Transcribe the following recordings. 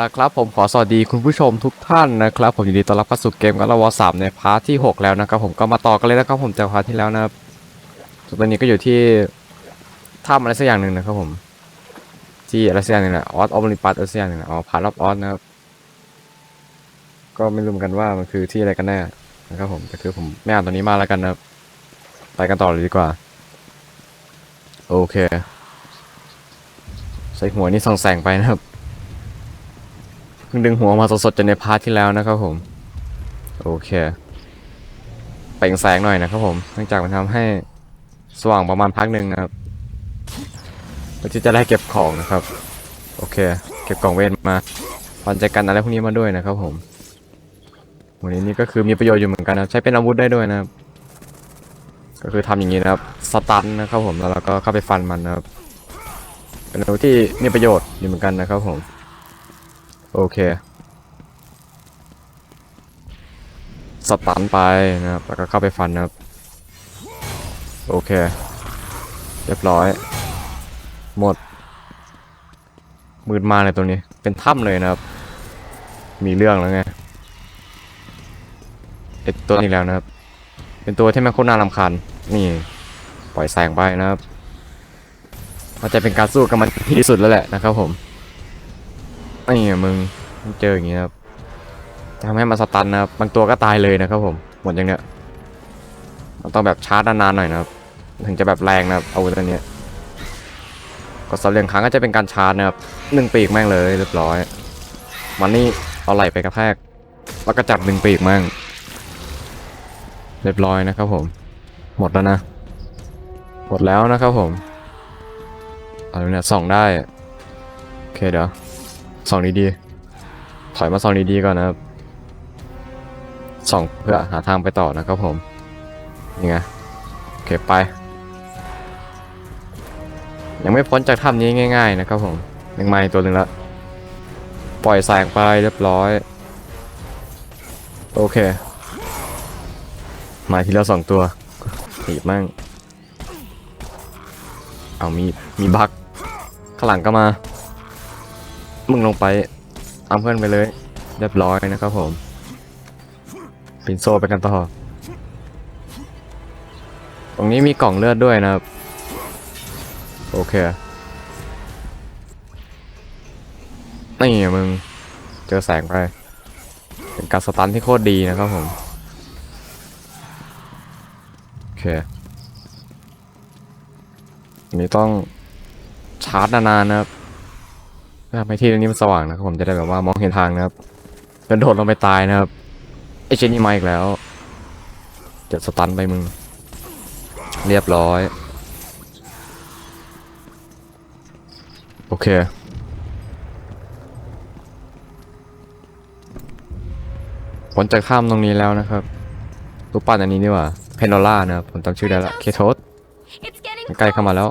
ละครับผมขอสวัสดีคุณผู้ชมทุกท่านนะครับ ผมยินดีต้อนรับเข้าสู่เกมกันละวอสามในพาร์ทที่ 6 แล้วนะครับ ผมก็มาต่อกันเลยนะครับผมจากพาร์ทที่แล้วนะครับตอนนี้ก็อยู่ที่ถ้ำอะไรสักอย่างหนึ่งนะครับผม ที่อะไรสักอย่างหนึ่งนะออสออมริปัสอะไรสักอย่างหนึ่งนะอ๋อพาร์ทออฟออสนะครับก็ไม่รู้เหมือนกันว่ามันคือที่อะไรกันแน่นะครับผมแต่คือผมไม่อ่านตอนนี้มาแล้วกันนะไปกันต่อเลยดีกว่า โอเค ใส่หัวนี่ส่องแสงไปนะครับ เพิ่งดึงหัวมาสดๆจากในพาร์ทที่แล้วนะครับผม โอเคเปล่งแสงหน่อยนะครับผมเนื่องจากมันทำให้สว่างประมาณพักหนึ่งนะครับเพื่อที่จะได้เก็บของนะครับ โอเค เก็บกล่องเวทมาปันใจกันอะไรพวกนี้มาด้วยนะครับผมวันนี้นี่ก็คือมีประโยชน์อยู่เหมือนกันนะใช้เป็นอาวุธได้ด้วยนะครับ ก็คือทำอย่างนี้นะครับสตันนะครับผมแล้วเราก็เข้าไปฟันมันนะครับเป็นอาวุธที่มีประโยชน์อยู่เหมือนกันนะครับผม โอเค สตันไปนะครับ แล้วก็เข้าไปฟันนะครับ โอเค เรียบร้อย หมด มืดมาเลยตรงนี้ เป็นถ้ำเลยนะครับ มีเรื่องแล้วไงไอตัวนี้แล้วนะครับ เป็นตัวที่แม่งโคตรน่ารำคาญ นี่ ปล่อยแสงไปนะครับมันจะเป็นการสู้กับมันที่สุดแล้วแหละนะครับผม ไงมึงมึงเจออย่างงี้ครับทำให้มันสตันนะครับบางตัวก็ตายเลยนะครับผมหมดอย่างเนี้ยมันต้องแบบชาร์จนานๆหน่อยนะครับ ถึงจะแบบแรงนะครับอาวุธตัวเนี้ยกดสับเรียงครั้งก็จะเป็นการชาร์จนะครับหนึ่งปีกแม่งเลยเรียบร้อย มันนี่เอาไหลไปกระแทก แล้วก็จับหนึ่งปีกแม่งเรียบร้อยนะครับผม หมดแล้วนะ หมดแล้วนะครับผมอะไรเนี่ยส่องได้ โอเคเดี๋ยว ส่องดีๆ ถอยมาส่องดีๆก่อนนะครับ ส่องเพื่อหาทางไปต่อนะครับผมนี่ไงโอเคไป ยังไม่พ้นจากถ้ำนี้ง่าย ๆ นะครับผมยังมาอีกตัวหนึ่งละปล่อยแสงไปเรียบร้อย โอเค มาทีละสองตัวตีบมั่งเอามีมีบักข้างหลังก็มา มึงลงไปเอาเพื่อนไปเลย เรียบร้อยนะครับผมปินโซไปกันต่อ ตรงนี้มีกล่องเลือดด้วยนะครับ โอเค นี่มึง เจอแสงไป เป็นการสตันที่โคตรดีนะครับผม โอเคอันนี้ต้องชาร์จนานๆนะครับ ทำให้ที่ตรงนี้มันสว่างนะครับผมจะได้แบบว่ามองเห็นทางนะครับเดินโดดลงไปตายนะครับไอเจนี่มาอีกแล้ว จะสตันไปมึง เรียบร้อย โอเคผลจากข้ามตรงนี้แล้วนะครับรูปปั้นอันนี้นี่ว่าเพนโนล่านะครับผมจำชื่อได้ละเคโทสใกล้เข้ามาแล้ว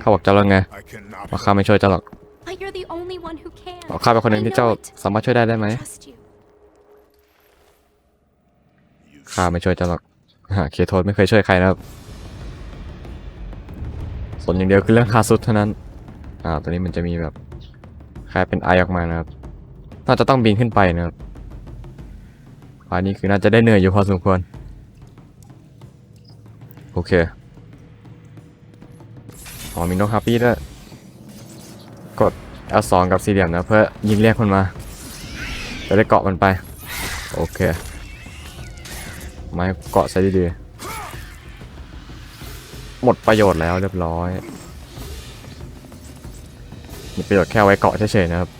เขาบอกจ้าแล้วไง I cannot ว่าข้าไม่ช่วยจ้าหรอก But you're the only one who can. บอกข้าเป็นคนหนึ่งที่เจ้าสามารถช่วยได้ได้ไหม Trust you. ข้าไม่ช่วยเจ้าหรอกฮะเคโทสไม่เคยช่วยใครนะครับส่วนอย่างเดียวคือเรื่องคาสุดเท่านั้น อ่าตัวนี้มันจะมีแบบคล้ายเป็นไอออกมานะครับ น่าจะต้องบินขึ้นไปนะครับอันนี้คือน่าจะได้เหนื่อยอยู่พอสมควร โอเค อ๋อมีนกฮาปี้ด้วย กด L2 กับสี่เหลี่ยมนะเพื่อยิงเรียกมันมา จะได้เกาะมันไป โอเค ไม้เกาะใส่ดีๆ หมดประโยชน์แล้วเรียบร้อย มีประโยชน์แค่ไว้เกาะเฉยๆนะครับ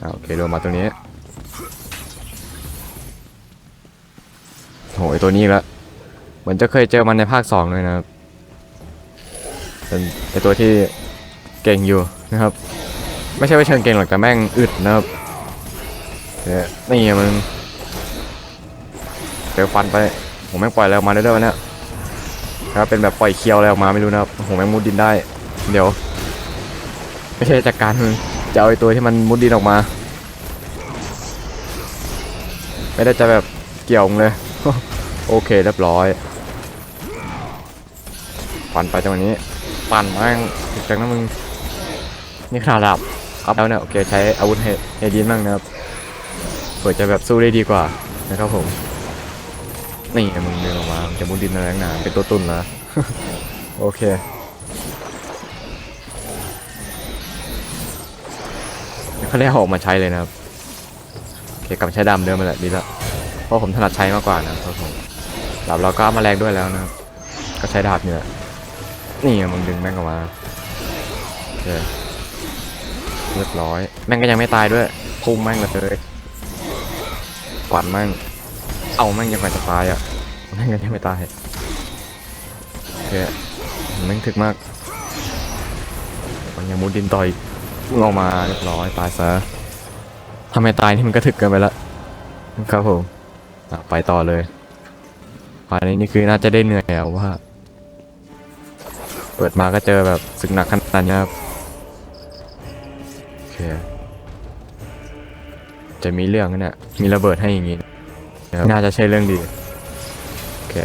อ่าโอเคเดินมาตรงนี้โหไอตัวนี้แล้วเหมือนจะเคยเจอมันในภาคสองเลยนะครับเป็นตัวที่ เก่งอยู่นะครับ ไม่ใช่ว่าเชิงเก่งหรอกแต่แม่งอึดนะครับเนี่ยนี่มึงเจอฟันไปผมแม่งปล่อยอะไรอกมาได้ด้วยวะเนี่ยครับเป็นแบบปล่อยเคียวอะไรออกมาไม่รู้นะครับผมแม่งมุดดินได้ เดี๋ยว ไม่ใช่จัดการมึงจะเอาไอ้ตัวที่มันมุดดินออกมา ไม่ได้จะแบบเกี่ยวเลย โอเคเรียบร้อยฟันไปจังหวะนี้ ปั่นแม่งถึงจังนะมึง นี่ขนาดดับอัพแล้วเนี่ยโอเคใช้อาวุธเฮดินบ้างนะครับเผื่อจะแบบสู้ได้ดีกว่านะครับผมนี่มึงเดินออกมาจะมุดดินอะไรนักหนาเป็นตัวตุ่นนะโอเคเขาเรียกเออกมาใช้เลยนะครับโอเคกลับใช้ดำเดิมมาแหละดีล้วเพราะผมถนัดใช้มากกว่านะครับผมดาบเราก็ามาแรงด้วยแล้วนะครับก็ใช้ดาบเนี่ยนี่มึงดึงแม่งออกมาโอเค เรียบร้อย แม่งก็ยังไม่ตายด้วยพุ่งแม่งเลยกวาดแม่ง เอาแม่งยังไงจะตายอะแม่งก็ยังไม่ตายโอเคแม่งถึกมากมันยังมุดดินต่อยมึงออกมาเรียบร้อยตายซะทำไมตายนี่มันก็ถึกเกินไปละครับผมอะไปต่อเลยภายในนี่คือน่าจะได้เหนื่อยอะว่า เปิดมาก็เจอแบบศึกหนักขนาดนี้ครับโอ เคจะมีเรื่องนะเนี่ยมีระเบิดให้อย่างงี้น่าจะใช่เรื่องดีโอเค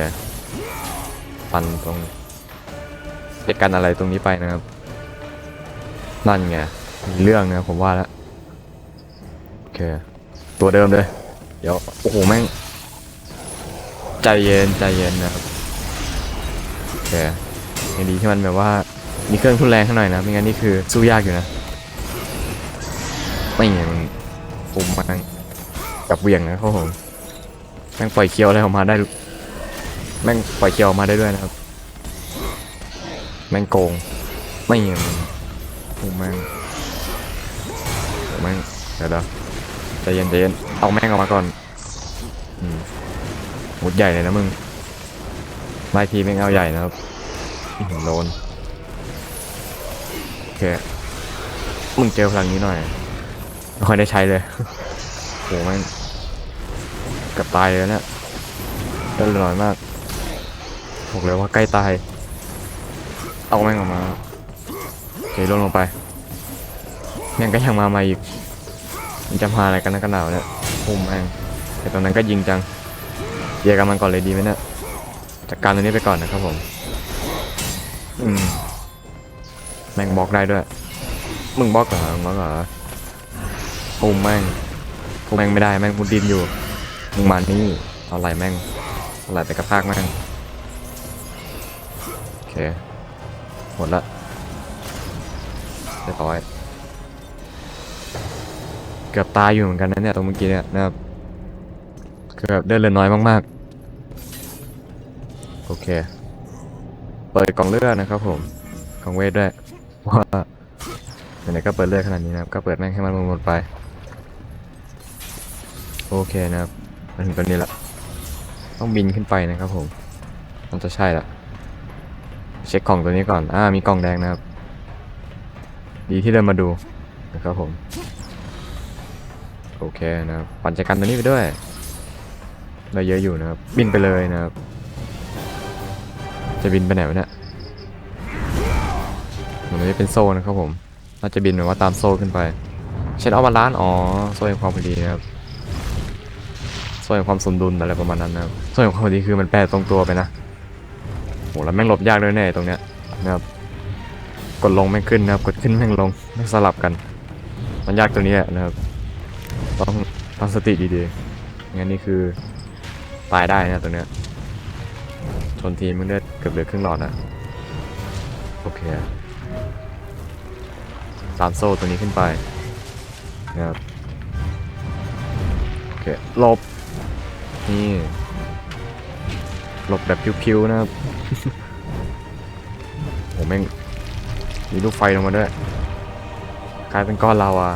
ปันตรงเหตุการณ์อะไรตรงนี้ไปนะครับ นั่นไงมีเรื่องนะผมว่าแล้วโอเค ตัวเดิมเลย เดี๋ยวโอ้โหแม่ง ใจเย็นใจเย็นนะครับโอเคยังดีที่มันแบบว่ามีเครื่องทุนแรงข้างหน่อยนะไม่งั้นนี่คือสู้ยากอยู่นะ ไม่ไงมันปุ่มมันกับเวียงนะครับผมแม่งปล่อยเคียวอะไรออกมาได้ แม่งปล่อยเคียวออกมาได้ด้วยนะครับ แม่งโกง ไม่ไงมันปุ่มแม่งแม่งเดี๋ยวเดี๋ยวใจเย็นใจเย็นเอาแม่งออกมาก่อนอืมมุดใหญ่เลยนะมึงไล่ทีแม่งเอาใหญ่นะครับโดนโอเคมึงเจอพลังนี้หน่อย ไม่ค่อยได้ใช้เลย โหแม่งกับตายเลยเนี่ยเลือดน้อยมากบอกเลยว่าใกล้ตาย เอาแม่งออกมาโอเคลงลงไปแม่งก็ยังมาใหม่อีก มันจะมาอะไรกันนะกันหนาวเนี่ยปุ่มแม่งแต่ตอนนั้นก็ยิงจังเยียกันมันก่อนเลยดีไหมเนี่ยจัดการตัวนี้ไปก่อนนะครับผม อืม แม่งบล็อกได้ด้วย มึงบล็อกเหรอมึงบล็อกเหรอ ปุมแม่งปุมแม่งไม่ได้แม่งมุดดินอยู่มึงมานี่เอาไหลแม่งเอาไหลไปกระพากแม่งโอเคหมดละเรียบร้อยเกือบตายอยู่เหมือนกันนะเนี่ยตรงเมื่อกี้เนี่ยนะครับคือบเดินเลือนน้อยมากๆ โอเค เปิดกล่องเลือดนะครับผมกล่องเวทด้วยว่าไหนๆก็เปิดเลือดขนาดนี้นะครับก็เปิดแม่งให้มันหมดๆไป โอเคนะครับมาถึงตอนนี้ละต้องบินขึ้นไปนะครับผมมันจะใช่ละเช็คกล่องตัวนี้ก่อนอ่ามีกล่องแดงนะครับ ดีที่เดินมาดูนะครับผมโอเคนะครับปั่นจักรกันตัวนี้ไปด้วยเราเยอะอยู่นะครับ บินไปเลยนะครับ จะบินไปไหนวะเนี่ยเหมันไม่เป็นโซ่นะครับผมเราจะบินแบบว่าตามโซ่ขึ้นไป เช่นเอาบาล้านอ๋อโซ่แห่งความพอดีนะครับ โซ่แห่งความสมดุลอะไรประมาณนั้นนะครับโซ่แห่งความพอดีคือมันแปลตรงตัวไปนะโหแล้วแม่งหลบยากด้วยแน่ตรงเนี้ยนะครับกดลงแม่งขึ้นนะครับ กดขึ้นแม่งลงแม่งสลับกัน มันยากตัวนี้แหละนะครับต้องตั้งสติดีๆงั้นนี่คือตายได้นะตัวเนี้ยชนทีมึงเลือดเกือบเหลือครึ่งหลอดนะโอเคตามโซ่ตัวนี้ขึ้นไปนะครับโอเคหลบ นี่หลบแบบพิวๆนะครับโหแม่งมีลูกไฟลงมาด้วยกลายเป็นก้อนลาวา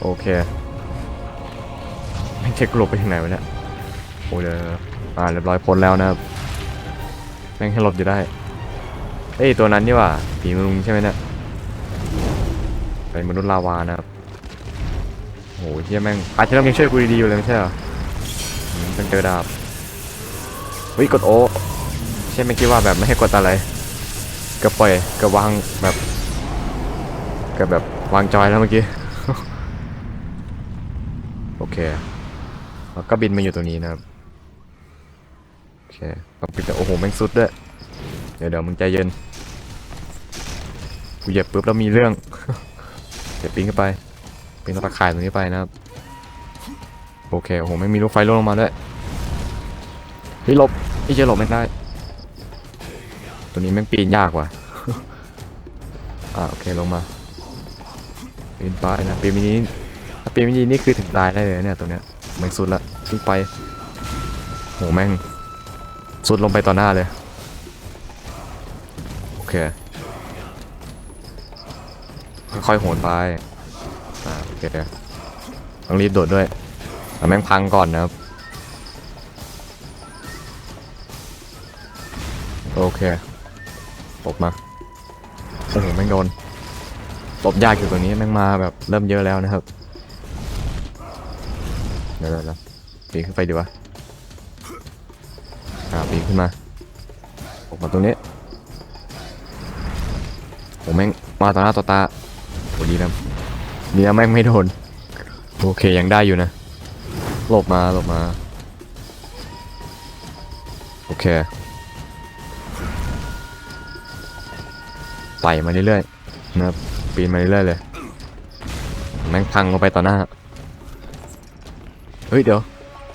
โอเคแม่งเช็คหลบไปทางไหนวะเนี่ยโอ้เดี๋ยวอ่าเรียบร้อยพ้นแล้วนะครับแม่งให้หลบอยู่ได้เอ้ยตัวนั้นนี่ว่าผีมนุษย์ใช่ไหมเนี่ยเป็นมนุษย์ลาวานะครับ เฮียแม่งอาจจะต้องยังช่วยกูดีๆอยู่เลยไม่ใช่เหรออืมต้องเจอดาบเฮ้ยกดโอใช่ไม่คิดว่าแบบไม่ให้กดอะไรก็ปล่อยก็วางแบบก็แบบวางจอยแล้วเมื่อกี้โอเคแล้วก็บินมาอยู่ตรงนี้นะครับโอเคก็ปิดแต่โอ้โหแม่งสุดด้วยเดี๋ยวเดี๋ยวมึงใจเย็นกูเหยียบปุ๊บแล้วมีเรื่องเดี๋ยวปีนขึ้นไป เปีนตะข่ายตรงนี้ไปนะครับ โอเค โอ้โห ไม่มีลูกไฟลงลงมาด้วยเฮ้ยหลบพี่จะหลบไม่ได้ ตัวนี้แม่งปีนยากว่ะ อ่าโอเคลงมา ปีนไปนะปีนมินิถ้าปีนมินินี่คือถึงตายได้เลยเนี่ยตัวเนี้ยแม่งสุดละขึ้นไปโหแม่ง สุดลงไปต่อหน้าเลย โอเค ค่อยๆโหนไป อ่าโอเคต้องรีบโดดด้วยแต่แม่งพังก่อนนะครับ โอเคตบมาโอ้โหแม่งโดนตบยากอยู่ตรงนี้แม่งมาแบบเริ่มเยอะแล้วนะครับ เดี๋ยวเดี๋ยวปีขึ้นไปดีวะอ่าปีขึ้นมาออกมาตรงนี้โอ้แม่งมาต่อหน้าต่อตาโอ้ดีนะ เดีนะแม่งไม่โดน โอเคยังได้อยู่นะ หลบมาหลบมา โอเค ไต่มาเรื่อยๆนะครับปีนมาเรื่อยๆเลย แม่งพังลงไปต่อหน้า เฮ้ยเดี๋ยว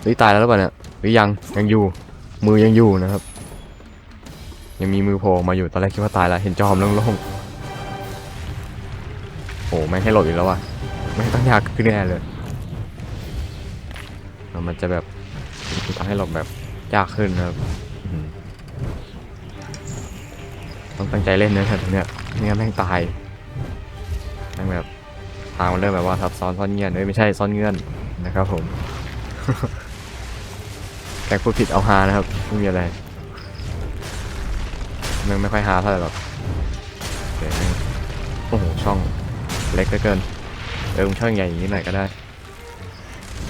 เฮ้ยตายแล้วหรือเปล่าเนี่ยหรือยังยังอยู่ มือยังอยู่นะครับ ยังมีมือโผล่มาอยู่ตอนแรกคิดว่าตายแล้ว เห็นจอมโล่งๆ โอ้แม่ให้หลบอีกแล้ววะไม่ต้องยากขึ้นแน่เลย มันจะแบบทำให้หลบแบบยากขึ้นนะครับต้องตั้งใจเล่นนะครับตรงเนี้ยไม่งั้นแม่งตายแม่งแบบทางมันเริ่มแบบว่าซับซ้อนซ่อนเงื่อนเอ้ยไม่ใช่ซ่อนเงื่อนนะครับ ผมแกพูดผิดเอาฮานะครับไม่มีอะไรมันไม่ค่อยฮาเท่าไหร่หรอกโอ้โหช่อง เล็กเหลือเกิน เออมึงช่องใหญ่อย่างนี้หน่อยก็ได้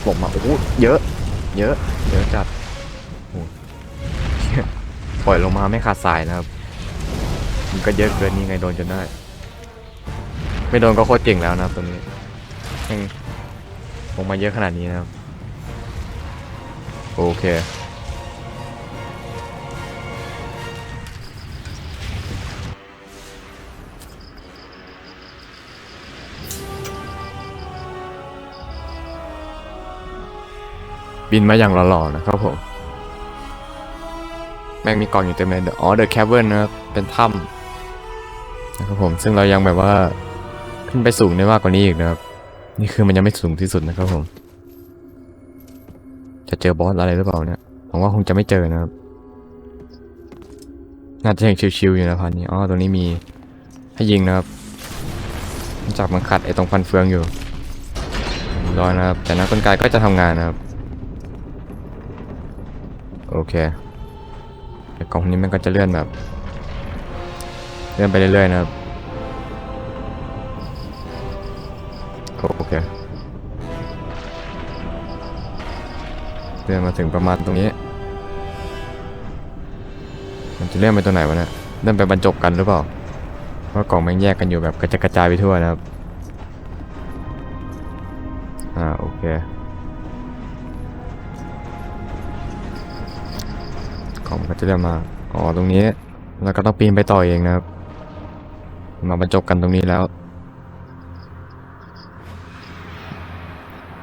ผมมาโอ้โหเยอะ เยอะ เยอะจัดโอ้ปล่อยลงมาไม่ขาดสายนะครับ มันก็เยอะเกินนี่ไงโดนจนได้ ไม่โดนก็โคตรเก่งแล้วนะครับตัวนี้ยังลงมาเยอะขนาดนี้นะครับ โอเค บินมาอย่างหล่อๆนะครับผม แม่งมีกล่องอยู่เต็มเลยอ๋อ The Cavern นะครับเป็นถ้ำนะครับผมซึ่งเรายังแบบว่าขึ้นไปสูงได้มากกว่านี้อีกนะครับ นี่คือมันยังไม่สูงที่สุดนะครับผม จะเจอบอสอะไรหรือเปล่าเนี่ยผมว่าคงจะไม่เจอนะครับน่าจะยังชิวๆอยู่นะพันนี้อ๋อตรงนี้มีให้ยิงนะครับจากมันขัดไอ้ตรงฟันเฟืองอยู่รอยนะครับ แต่นักกลไกก็จะทำงานนะครับ โอเคไอ้กล่องนี้มันก็จะเลื่อนแบบ เลื่อนไปเรื่อยๆนะครับ โอเคเลื่อนมาถึงประมาณตรงนี้ มันจะเลื่อนไปตัวไหนวะเนี่ยเลื่อนไปบรรจบกันหรือเปล่า เพราะกล่องม่งแยกกันอยู่แบบกระจายกระจายไปทั่วนะครับ กล่องมันก็จะเลื่อนมา อ๋อ ตรงนี้แล้วก็ต้องปีนไปต่อเองนะครับ มาบรรจบกันตรงนี้แล้ว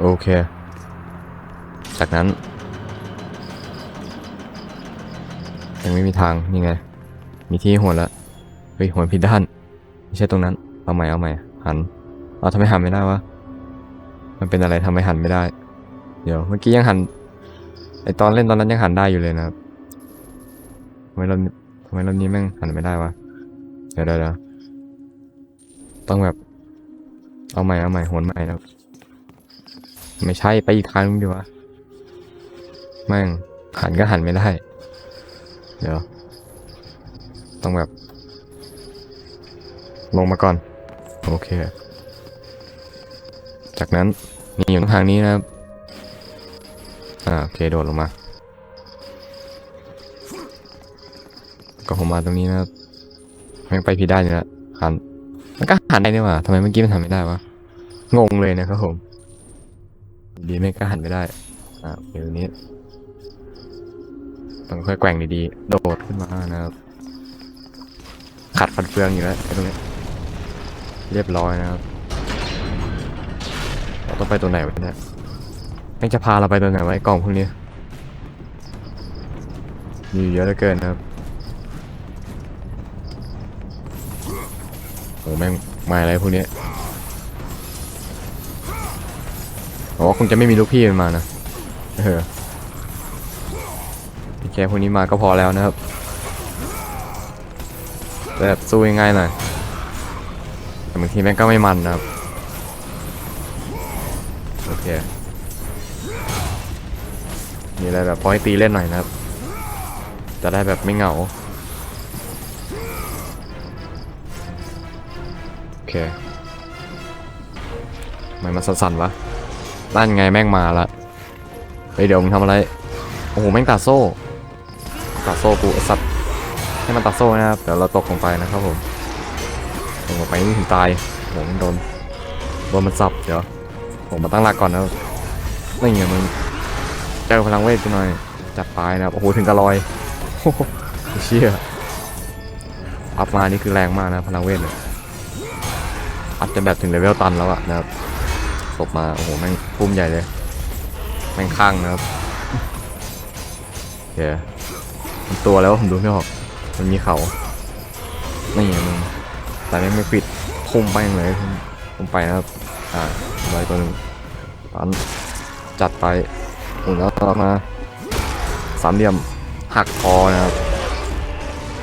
โอเค จากนั้น ยังไม่มีทาง นี่ไง มีที่หัวแล้วเฮ้ยหัวผิดด้าน ไม่ใช่ตรงนั้น เอาใหม่ เอาใหม่ หัน เอาทำไมหันไม่ได้วะ มันเป็นอะไรทำไมหันไม่ได้ เดี๋ยว เมื่อกี้ยังหัน ไอตอนเล่นตอนนั้นยังหันได้อยู่เลยนะครับำไมเราทำไมเรานี้แม่งหันไม่ได้วะ เดี๋ยวเดี๋ยวต้องแบบ เอาใหม่เอาใหม่หวนใหม่นะครับไม่ใช่ไปอีกทางนึงดีวะแม่งหันก็หันไม่ได้ เดี๋ยว ต้องแบบ ลงมาก่อน โอเค จากนั้นนี่อยู่ทางนี้นะครับ อ่าโอเคโดดลงมา ก็ผมมาตรงนี้นะครับแม่งไปผิดได้านอยู่แล้วหันมันก็หันได้นี่หว่าทำไมเมื่อกี้มันทำไม่ได้วะงงเลยนะครับผม ดีไม่ก็หันไม่ได้อ่าโอเคตรงนี้ต้องค่อยแกว่งดีๆ โดดขึ้นมานะครับ ขัดฟันเฟืองอยู่แล้วไอ้ตรงนี้ เรียบร้อยนะครับเราต้องไปตัวไหนวะเนี่ยแม่งจะพาเราไปตัวไหนวะไอ้กล่องพวกนี้ มีเยอะเหลือเกินนะครับ อ้แม่งมาอะไรพวกนี้ยผมว่าคงจะไม่มีลูกพี่มันมานะ เออแค่พวกนี้มาก็พอแล้วนะครับแต่แบบสู้ง่ายๆหน่อยแต่บางทีแม่งก็ไม่มันนะครับ โอเค มีอะไรแบบพอให้ตีเล่นหน่อยนะครับ จะได้แบบไม่เหงา อเคทำไมมันสั่นๆวะนั่นไงแม่งมาละเฮ้ยเดี๋ยวมึงทำอะไร โอ้โห แม่งตัดโซ่ ตัดโซ่กูสัตว์ให้มันตัดโซ่นะครับ เดี๋ยวเราตกลงไปนะครับผม ตกลงไปนี่ถึงตายโอ้โหมันโดน โดนมันสับ เดี๋ยว ผมมาตั้งหลักก่อนนะครับนี่ไงมึงเจอพลังเวทกูหน่อย จัดไปนะครับ โอ้โห ถึงกระลอย โอ้โหเชี่ยอัพมานี่คือแรงมากนะพลังเวทเนี่ย อัพจนแบบถึงเลเวลตันแล้วอะนะครับตบมาโอ้โหแม่งพุ่มใหญ่เลย แม่งข้างนะครับโอเคมันตัวแล้วผมดูไม่ออก มันมีเขานี่ไงมึงแต่แม่งไม่ปิดพุ่มไปเลยพุ่มไปนะครับ อ่าไว้ตัวหนึ่งปันจัดไปหมุนแล้วต่อมาสามเหลี่ยมหักคอนะครับ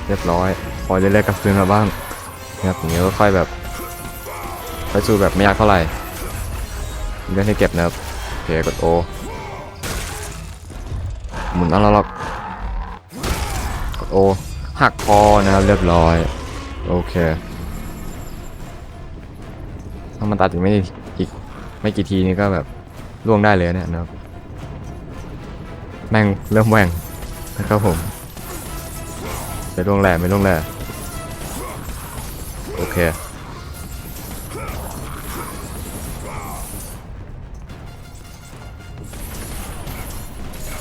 เรียบร้อย พอเรื่อยๆกับคืนมาบ้างนะครับอย่างเงี้ยก็ค่อยแบบ ค่อยสู้แบบไม่ยากเท่าไหร่มีเรื่องให้เก็บนะครับโอเคกดโอหมุนแล้วล็อกกดโอหักคอนะครับเรียบร้อยโอเคถ้ามันตัดอีกไม่อีกไม่กี่ทีนี่ก็แบบล่วงได้เลยเนี่ยนะครับแม่งเริ่มแหว่งนะครับผมไม่ล่วงแหล่ไม่ล่วงแหล่โอเค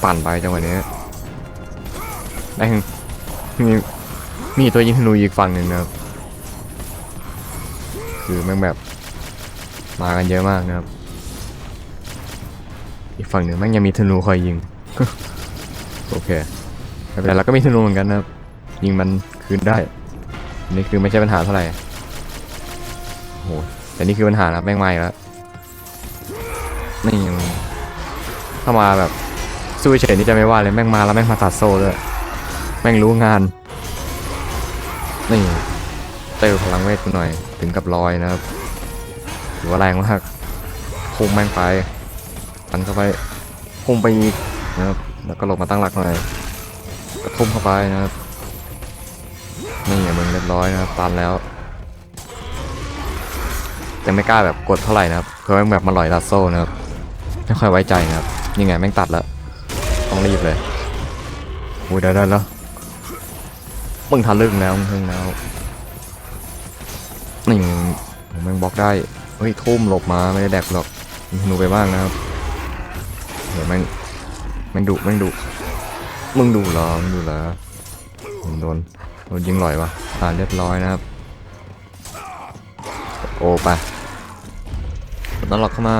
ปั่นไปจังหวะนี้แม่งมีมีตัวยิงธนูอีกฝั่งหนึ่งนะครับคือแม่งแบบมากันเยอะมากนะครับ อีกฝั่งหนึ่งแม่งยังมีธนูคอยยิง โอเคไม่เราก็มีธนูเหมือนกันนะครับ ยิงมันคืนได้ นี่คือไม่ใช่ปัญหาเท่าไหร่โอ้โหแต่นี่คือปัญหานะครับแม่งไมาอีกแล้วนี่ยังถ้ามาแบบ สู้เฉยนี่จะไม่ว่าเลยแม่งมาแล้วแม่งมาตัดโซ่ด้วยแม่งรู้งาน นี่เติมพลังเวทกูหน่อยถึงกับลอยนะครับถือว่าแรงมากพุ่งแม่งไปปันเข้าไปพุ่งไปอีกนะครับแล้วก็หลบมาตั้งหลักหน่อยกระทุ่มเข้าไปนะครับนี่ไงมึงเรียบร้อยนะครับตันแล้วยังไม่กล้าแบบกดเท่าไหร่นะครับเพราะแม่งแบบมาลอยตัดโซ่นะครับไม่ค่อยไว้ใจนะครับยังไงแม่งตัดแล้ว ต้องรีบเลยโอ้ยได้ได้แล้วมึงทันลึกแล้วมึงทึงแล้วนี่มึงม่งบล็อกได้เฮ้ยทุ่มหลบมาไม่ได้แดกหรอกยิงธนูไปบ้างนะครับเดี๋ยวแม่งแม่งดุแม่งดุมึงดุเหรอมึงดุเหรอมึงโดนโดนยิงลอยวะอ่าเรียบร้อยนะครับ โอ้ไปกดนั่นล็อกเข้ามา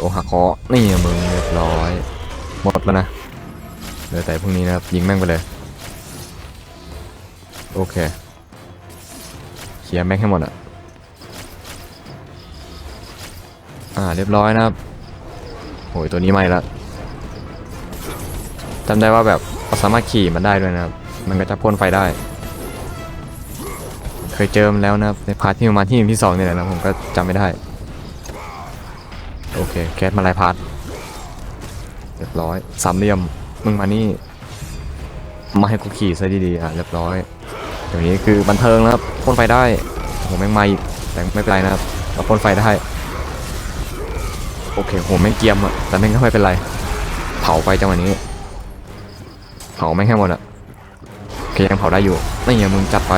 โอหักคอนี่มึงเรียบร้อย หมดแล้วนะเหลือแต่พวกนี้นะครับ ยิงแม่งไปเลย โอเคเคลียร์แม่งให้หมดอะอ่าเรียบร้อยนะครับโอ้ยตัวนี้ไม่ละจำได้ว่าแบบเราสามารถขี่มันได้ด้วยนะครับ มันก็จะพ่นไฟได้ เคยเจอมันแล้วนะครับในพาร์ทที่ประมาณที่หนึ่งที่สองนี่แหละนะผมก็จำไม่ได้ โอเคแคสมาลายพาร์ทเรียบร้อย สามเหลี่ยม มึงมานี่ มาให้กูขี่ซะดีๆอะ เรียบร้อยเดี๋ยวนี้คือบันเทิงนะครับพ่นไฟได้โอ้โหแม่งมาอีกแต่ไม่เป็นไรนะครับเราพ่นไฟได้ โอเคโหแม่งเกียมอะแต่แม่งก็ไม่เป็นไร เผาไปจังหวะนี้ เผาแม่งแค่หมดอะโอเคยังเผาได้อยู่นี่ไงมึงจัดไป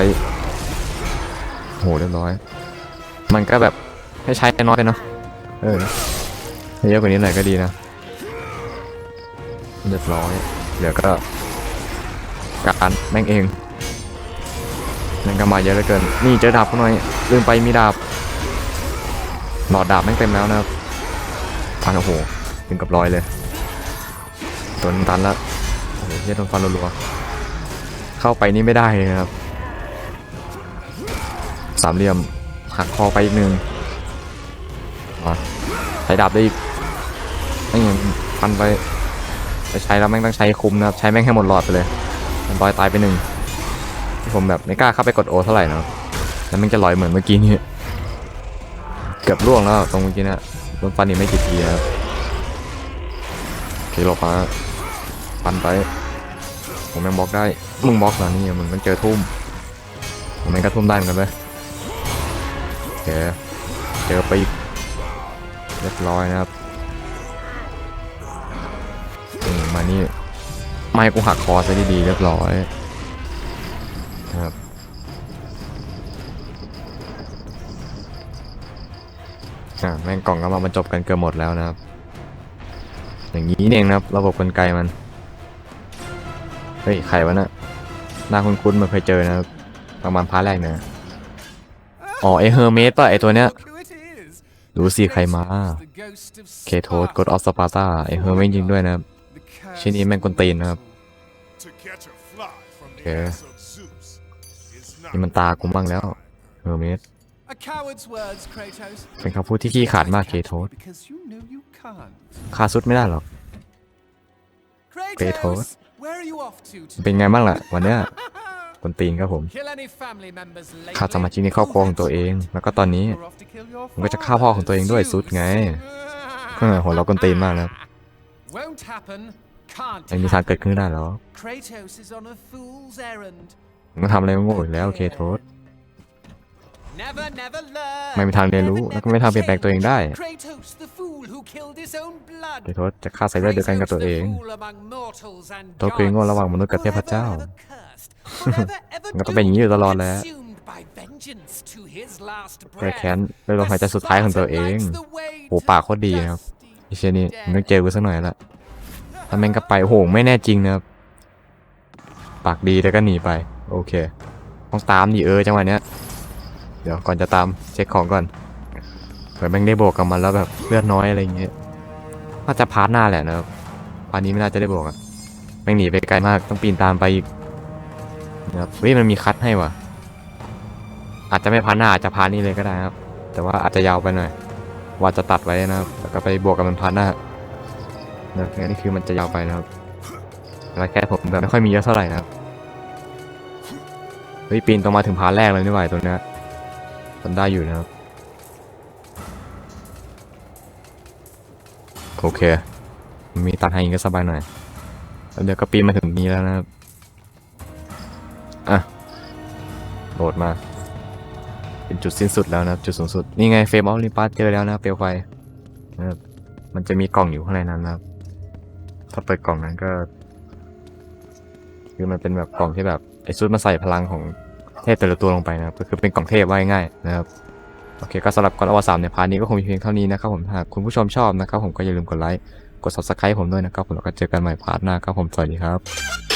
โหเรียบร้อย มันก็แบบให้ใช้น้อยไปเนาะเออ เยอะกว่านี้หน่อยก็ดีนะเรียบร้อยเดี๋ยวก็การแม่งเองแม่งก็มาเยอะเหลือเกิน นี่เจอดาบเขาหน่อยลืมไปมีดาบหลอดดาบแม่งเต็มแล้วนะครับฟันโอ้โหถึงกับรอยเลยโดนตันแล้วโอ้โหเหี้ยโดนฟันรัวๆเข้าไปนี่ไม่ได้เลยนะครับสามเหลี่ยมหักคอไปอีกหนึ่งใช้ดาบได้อีก นี่ฟันไปจะใช้แล้วแม่งต้องใช้คุ้มนะครับ ใช้แม่งให้หมดหลอดไปเลยมันลอยตายไปหนึ่งที่ผมแบบไม่กล้าเข้าไปกดโอเท่าไหร่นะแล้วมันจะลอยเหมือนเมื่อกี้นี่เกือบล่วงแล้วตรงเมื่อกี้นะโดนฟันอีกไม่กี่ทีนะครับโอเคหลบมาฟันไป ผมแม่งบล็อกได้ มึงบล็อกเหรอนี่มึงต้องเจอทุ่มผมแม่งก็ทุ่มได้เหมือนกันเลยโอเคเจอไปเรียบร้อยนะครับ มานี่ไม่กูหักคอซะดีๆเรียบร้อยนะครับอะแม่งกล่องก็มาบรรจบกันเกือบหมดแล้วนะครับ อย่างนี้นี่เองนะครับ ระบบกลไกมัน เฮ้ย ใครวะน่ะหน้าคุ้นๆมาเคยเจอนะครับประมาณพาร์ทแรกเนี่ยอ๋อไอเฮอร์เมสป่ะไอตัวเนี้ยรู้สิใครมา เคโทสกดออฟสปาร์ตาไอเฮอร์เมสจริงด้วยนะครับ ชิ้นนี้แม่งกวนตีนนะครับ Okay. นี่มันตากูบ้างแล้วเฮอร์เมสเป็นคำพูดที่ขี้ขาดมากเคโทส Because you know you can't. คาสุดไม่ได้หรอก Kratos, Kratos. where are you off to? เป็นไงบ้างล่ะ วันเนี้ยกวนตีนครับผมฆ่าสมาชิกในครอบครัวของตัวเอง แล้วก็ตอนนี้ You're off to kill your มันก็จะฆ่าพ่อของตัวเองด้วยสุดไงหัวเราะกวนตีนมากนะครับ Won't happen. Can't ไม่มีทางเกิดขึ้นได้หรอก Kratos is on a fool's errand. มึงทำอะไรโง่อีกแล้วเคโทส Never, never learn. ไม่มีทางเรียนรู้ Never, แล้วก็ไม่มีทางเปลี่ยนแปลงตัวเองได้ change. Kratos, the fool who killed his own blood. เคโทสจะฆ่าใส่เลือดเดียวกันกับตัวเอง ตัวเกรงโง่ระหว่างมนุษย์กับเทพเจ้า มันก็ต้องเป็นอย่างนี้อยู่ตลอดแหละ แก้แค้นด้วยลมหายใจสุดท้ายของตัวเอง โหปากโคตรดีนะครับไอ้ เช่นนี้มึงต้องเจอกูสักหน่อยละถ้าแม่งก็ไปโอ้โหไม่แน่จริงนะครับปากดีแต่ก็หนีไป โอเค ต้องตามดิเออจังหวะเนี้ย เดี๋ยวก่อนจะตามเช็คของก่อนเผื่อแม่งได้โบกกับมันแล้วแบบเลือดน้อยอะไรอย่างเงี้ยน่าจะพาร์ทหน้าแหละนะครับพาร์ทนี้ไม่น่าจะได้โบกอะแม่งหนีไปไกลมากต้องปีนตามไปอีกนะครับเฮ้ยมันมีคัดให้ว่ะอาจจะไม่พาร์ทหน้าอาจจะพาร์ทนี้เลยก็ได้ครับ แต่ว่าอาจจะยาวไปหน่อย ว่าจะตัดไว้นะครับแล้วก็ไปบวกกับมันพาร์ทหน้านะงั้นนี่คือมันจะยาวไปนะครับแล้วแค่ผมแบบไม่ค่อยมีเยอะเท่าไหร่นะครับเฮ้ยปีนตรงมาถึงพาร์ทแรกเลยนี่หว่าตัวเนี้ยทำได้อยู่นะครับโอเค มีตัดให้กก็สบายหน่อยแล้วเดี๋ยวก็ปีนมาถึงนี้แล้วนะครับอะโหลดมา เป็นจุดสิ้นสุดแล้วนะจุดสูงสุด นี่ไงเฟรมออฟลิปัสเจอแล้วนะเปลวไฟนะครับมันจะมีกล่องอยู่ข้างในนั้นนะครับ ถ้าเปิดกล่องนั้นก็ คือมันเป็นแบบกล่องที่แบบไอซุดมาใส่พลังของเทพแต่ละตัวลงไปนะครับ ก็คือเป็นกล่องเทพว่าง่ายๆนะครับโอเคก็สำหรับกอนอวสามในพาร์ทนี้ก็คงมีเพียงเท่านี้นะครับผมหากคุณผู้ชมชอบนะครับผมก็อย่าลืมกดไลค์กด subscribe ผมด้วยนะครับผมแล้วก็เจอกันใหม่พาร์ทหน้าครับผมสวัสดีครับ